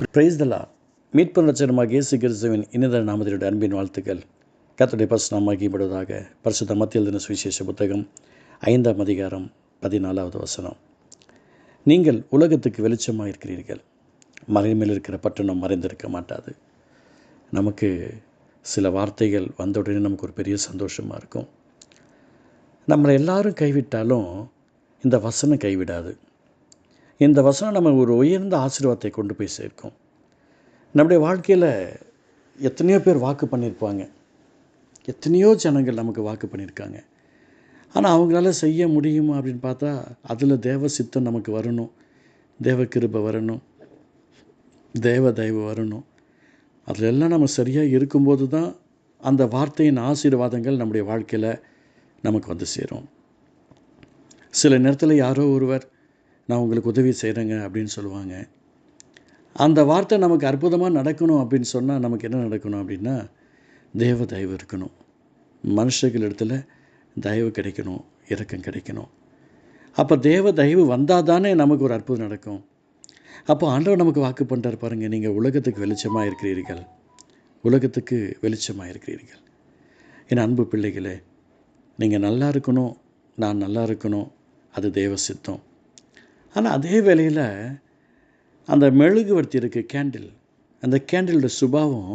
Price தலா மீட்பு லட்சணமாக இயேசு கிறிஸ்துவின் இனித நாமத்தினுடைய அன்பின் வாழ்த்துக்கள். கத்துடைய பரிசு நாம் பரிசுத்த மத்திய தின சுவிசேஷ புத்தகம் ஐந்தாம் அதிகாரம் பதினாலாவது வசனம். நீங்கள் உலகத்துக்கு வெளிச்சமாக இருக்கிறீர்கள் மறைமையில் இருக்கிற பட்டணம் மறைந்திருக்க மாட்டாது. நமக்கு சில வார்த்தைகள் வந்த உடனே நமக்கு ஒரு பெரிய சந்தோஷமாக இருக்கும். நம்மளை எல்லாரும் கைவிட்டாலும் இந்த வசனம் கைவிடாது. இந்த வசனம் நம்ம ஒரு உயர்ந்த ஆசீர்வாதத்தை கொண்டு போய் சேர்க்கும். நம்முடைய வாழ்க்கையில் எத்தனையோ பேர் வாக்கு பண்ணியிருப்பாங்க. எத்தனையோ ஜனங்கள் நமக்கு வாக்கு பண்ணியிருக்காங்க. ஆனால் அவங்களால செய்ய முடியுமா அப்படின்னு பார்த்தா அதில் தேவ சித்தம் நமக்கு வரணும். தேவ கிருபை வரணும். தேவ தயவு வரணும். அதில் எல்லாம் நம்ம சரியாக இருக்கும்போது தான் அந்த வார்த்தையின் ஆசீர்வாதங்கள் நம்முடைய வாழ்க்கையில் நமக்கு வந்து சேரும். சில நேரத்தில் யாரோ ஒருவர் நான் உங்களுக்கு உதவி செய்கிறேங்க அப்படின்னு சொல்லுவாங்க. அந்த வார்த்தை நமக்கு அற்புதமாக நடக்கணும் அப்படின்னு சொன்னால் நமக்கு என்ன நடக்கணும் அப்படின்னா தேவ தயவு இருக்கணும். மனுஷர்கள் இடத்துல தயவு கிடைக்கணும் இரக்கம் கிடைக்கணும். அப்போ தேவ தயவு வந்தால் தானே நமக்கு ஒரு அற்புதம் நடக்கும். அப்போ ஆண்டவர் நமக்கு வாக்கு பண்ணுறார் பாருங்கள் நீங்கள் உலகத்துக்கு வெளிச்சமாக இருக்கிறீர்கள். உலகத்துக்கு வெளிச்சமாக இருக்கிறீர்கள். என் அன்பு பிள்ளைகளே நீங்கள் நல்லா இருக்கணும் நான் நல்லா இருக்கணும் அது தேவ சித்தம். ஆனால் அதே வேளையில் அந்த மெழுகுவர்த்தி இருக்குது கேண்டில் அந்த கேண்டிலோட சுபாவம்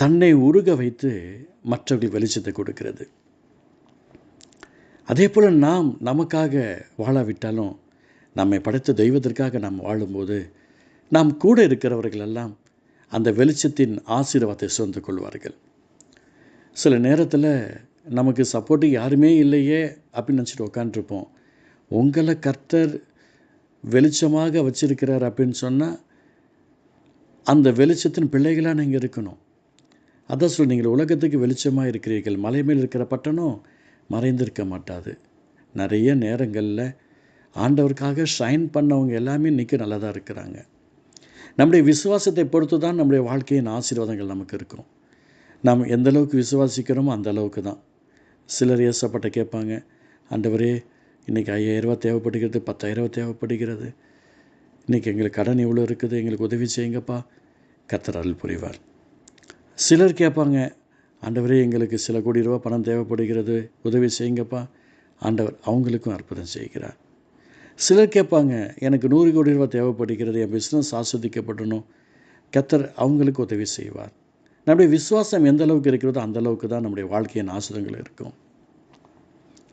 தன்னை உருக வைத்து மற்றவர்கள் வெளிச்சத்தை கொடுக்கிறது. அதே போல் நாம் நமக்காக வாழாவிட்டாலும் நம்மை படைத்த தெய்வத்திற்காக நாம் வாழும்போது நாம் கூட இருக்கிறவர்கள் எல்லாம் அந்த வெளிச்சத்தின் ஆசீர்வாதத்தை சுமந்து கொள்வார்கள். சில நேரத்தில் நமக்கு சப்போர்ட்டு யாருமே இல்லையே அப்படின்னு நினச்சிட்டு உட்காந்துருப்போம் உங்களை கர்த்தர் வெளிச்சமாக வச்சிருக்கிறார் அப்படின்னு சொன்னால் அந்த வெளிச்சத்தின் பிள்ளைகளாக நீங்கள் இருக்கணும். அதான் சொல்லி நீங்கள் உலகத்துக்கு வெளிச்சமாக இருக்கிறீர்கள். மலை மேல் இருக்கிற பட்டணம் மறைந்திருக்க மாட்டாது. நிறைய நேரங்களில் ஆண்டவருக்காக ஷைன் பண்ணவங்க எல்லாமே இன்றைக்கி நல்லா தான் இருக்கிறாங்க. நம்முடைய விசுவாசத்தை பொறுத்து தான் நம்முடைய வாழ்க்கையின் ஆசீர்வாதங்கள் நமக்கு இருக்கும். நாம் எந்த அளவுக்கு விசுவாசிக்கிறோமோ அந்த அளவுக்கு தான். சிலர் ஏசப்பட்ட கேட்பாங்க ஆண்டவரே இன்றைக்கி ஐயாயிரரூவா தேவைப்படுகிறது பத்தாயிரரூவா தேவைப்படுகிறது. இன்றைக்கி எங்களுக்கு கடன் எவ்வளோ இருக்குது எங்களுக்கு உதவி செய்யுங்கப்பா. கத்தர் அருள் புரிவார். சிலர் கேட்பாங்க ஆண்டவரே எங்களுக்கு சில கோடி ரூபா பணம் தேவைப்படுகிறது உதவி செய்யுங்கப்பா. ஆண்டவர் அவங்களுக்கும் அற்புதம் செய்கிறார். சிலர் கேட்பாங்க எனக்கு நூறு கோடி ரூபா தேவைப்படுகிறது என் பிஸ்னஸ் ஆஸ்வதிக்கப்படணும். கத்தர் அவங்களுக்கு உதவி செய்வார். நம்முடைய விசுவாசம் எந்த அளவுக்கு இருக்கிறதோ அந்த அளவுக்கு தான் நம்முடைய வாழ்க்கையின் ஆசிரங்கள் இருக்கும்.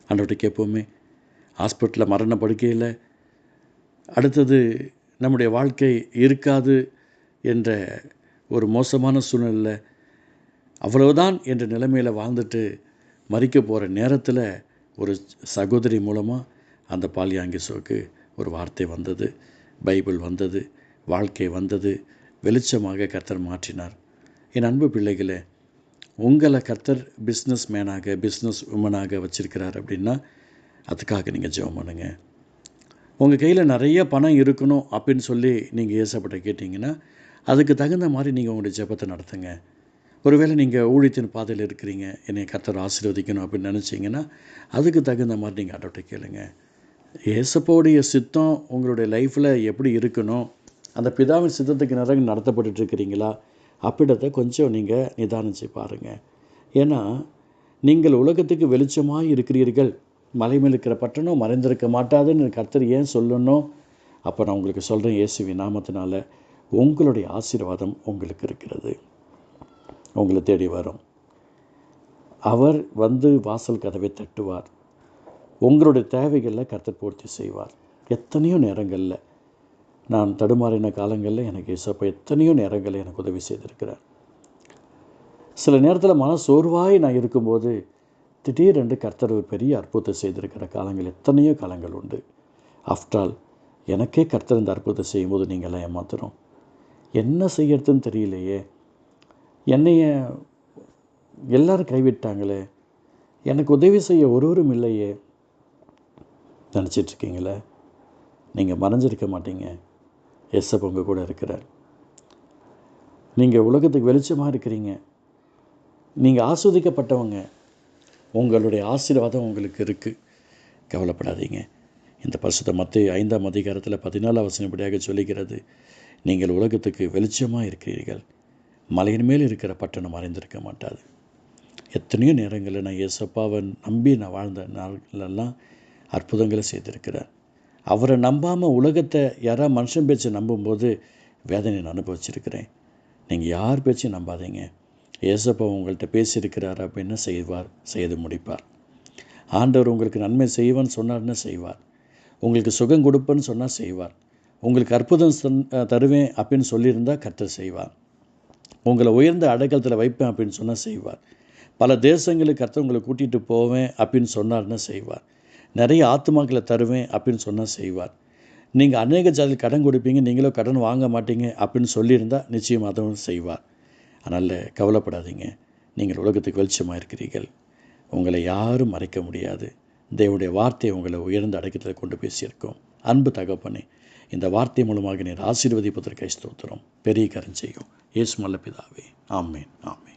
ஆண்டவர்கிட்ட கேட்போமே ஹாஸ்பிட்டலில் மரண படுக்கையில் அடுத்தது நம்முடைய வாழ்க்கை இருக்காது என்ற ஒரு மோசமான சூழ்நிலையில் அவ்வளவுதான் என்ற நிலைமையில் வாழ்ந்துட்டு மறிக்க போகிற நேரத்தில் ஒரு சகோதரி மூலமாக அந்த பாலியாங்கிசோக்கு ஒரு வார்த்தை வந்தது பைபிள் வந்தது வாழ்க்கை வந்தது வெளிச்சமாக கர்த்தர் மாற்றினார். என் அன்பு பிள்ளைகளே உங்களை கர்த்தர் பிஸ்னஸ் மேனாக பிஸ்னஸ் உமனாக வச்சுருக்கிறார் அப்படின்னா அதுக்காக நீங்கள் ஜெபம் பண்ணுங்க. உங்கள் கையில் நிறைய பணம் இருக்கணும் அப்படின்னு சொல்லி நீங்கள் ஏசப்பட்ட கேட்டிங்கன்னா அதுக்கு தகுந்த மாதிரி நீங்கள் உங்களுடைய ஜெபத்தை நடத்துங்க. ஒருவேளை நீங்கள் ஊழியத்தின் பாதையில் இருக்கிறீங்க என்னை கத்தர் ஆசீர்வதிக்கணும் அப்படின்னு நினச்சிங்கன்னா அதுக்கு தகுந்த மாதிரி நீங்கள் அடோட்டை கேளுங்க. ஏசப்போடைய சித்தம் உங்களுடைய லைஃப்பில் எப்படி இருக்கணும் அந்த பிதாவின் சித்தத்துக்கு நிறைய நடத்தப்பட்டு இருக்கிறீங்களா அப்படின்றத கொஞ்சம் நீங்கள் நிதானிச்சு பாருங்கள் ஏன்னா நீங்கள் உலகத்துக்கு வெளிச்சமாக இருக்கிறீர்கள். மலை மேல் இருக்கிற பட்டணம் மறைந்திருக்க மாட்டாதுன்னு கர்த்தர் ஏன் சொல்லணும்? அப்போ நான் உங்களுக்கு சொல்கிறேன் இயேசுவி நாமத்தினால உங்களுடைய ஆசீர்வாதம் உங்களுக்கு இருக்கிறது. உங்களை தேடி வரும். அவர் வந்து வாசல் கதவை தட்டுவார். உங்களுடைய தேவைகளில் கர்த்தர் பூர்த்தி செய்வார். எத்தனையோ நேரங்களில் நான் தடுமாறின காலங்களில் எனக்கு இசப்போ எத்தனையோ நேரங்களில் எனக்கு உதவி செய்திருக்கிறார். சில நேரத்தில் மன சோர்வாய் நான் இருக்கும்போது திடீரென்று கர்த்தர் ஒரு பெரிய அற்புதத்தை செய்திருக்கிற காலங்கள் எத்தனையோ காலங்கள் உண்டு. ஆஃப்டர் எனக்கே கர்த்தர் இந்த அற்புதத்தை செய்யும்போது நீங்களாம் ஏமாத்துறோம்? என்ன செய்யறதுன்னு தெரியலையே. என்னைய எல்லாரும் கைவிட்டாங்களே. எனக்கு உதவி செய்ய ஒருவரும் இல்லையே. நினச்சிட்ருக்கீங்களே? நீங்கள் மறைஞ்சிருக்க மாட்டீங்க. எஸ்எப் உங்கள் கூட இருக்கிறார். நீங்கள் உலகத்துக்கு வெளிச்சமாக இருக்கிறீங்க. நீங்கள் ஆஸ்வதிக்கப்பட்டவங்க. உங்களுடைய ஆசீர்வாதம் உங்களுக்கு இருக்குது கவலைப்படாதீங்க. இந்த பரிசுத்த மத்திய ஐந்தாம் அதிகாரத்தில் பதினாலாம் வசனப்படியாக சொல்லுகிறது. நீங்கள் உலகத்துக்கு வெளிச்சமாக இருக்கிறீர்கள். மலையின் மேல் இருக்கிற பட்டணம் மறைந்திருக்க மாட்டாது. எத்தனையோ நேரங்களில் நான் ஏசப்பாவை நம்பி நான் வாழ்ந்த நாள்களெல்லாம் அற்புதங்களை செய்திருக்கிறார் அவரை நம்பாமல் உலகத்தை யாராவது மனுஷன் பேச்சை நம்பும்போது வேதனை நான் அனுபவிச்சிருக்கிறேன். நீங்கள் யார் பேச்சையும் நம்பாதீங்க. ஏசப்பா உங்கள்கிட்ட பேசியிருக்கிறார் அப்படின்னு செய்வார்? செய்து முடிப்பார். ஆண்டவர் உங்களுக்கு நன்மை செய்வான்னு சொன்னார்னா செய்வார்? உங்களுக்கு சுகம் கொடுப்பேன்னு சொன்னால் செய்வார். உங்களுக்கு அற்புதம் சொன்- தருவேன் அப்படின்னு சொல்லியிருந்தால் கர்த்தர் செய்வார். உங்களை உயர்ந்த அடைக்கலத்தில் வைப்பேன் அப்படின்னு சொன்னால் செய்வார். பல தேசங்களுக்கு கர்த்தர் உங்களை கூட்டிகிட்டு போவேன் அப்படின்னு சொன்னார்னா செய்வார்? நிறைய ஆத்துமாக்களை தருவேன் அப்படின்னு சொன்னால் செய்வார். நீங்கள் அநேக ஜாதியில் கடன் கொடுப்பீங்க நீங்களும் கடன் வாங்க மாட்டீங்க அப்படின்னு சொல்லியிருந்தால் நிச்சயம் அதுவும் செய்வார். அதனால் கவலைப்படாதீங்க. நீங்கள் உலகத்துக்கு வெளிச்சமாக இருக்கிறீர்கள் உங்களை யாரும் மறைக்க முடியாது. தேவனுடைய வார்த்தையை உங்களை உயர்ந்த அடக்கத்தில் கொண்டு பேசியிருக்கோம் அன்பு தகப்பனே இந்த வார்த்தை மூலமாக நீர் ஆசீர்வதிப்பதற்கு ஸ்தோத்திரம். பெரிய கரம் செய்யும். இயேசு மல்ல பிதாவே. ஆமேன். ஆமேன்.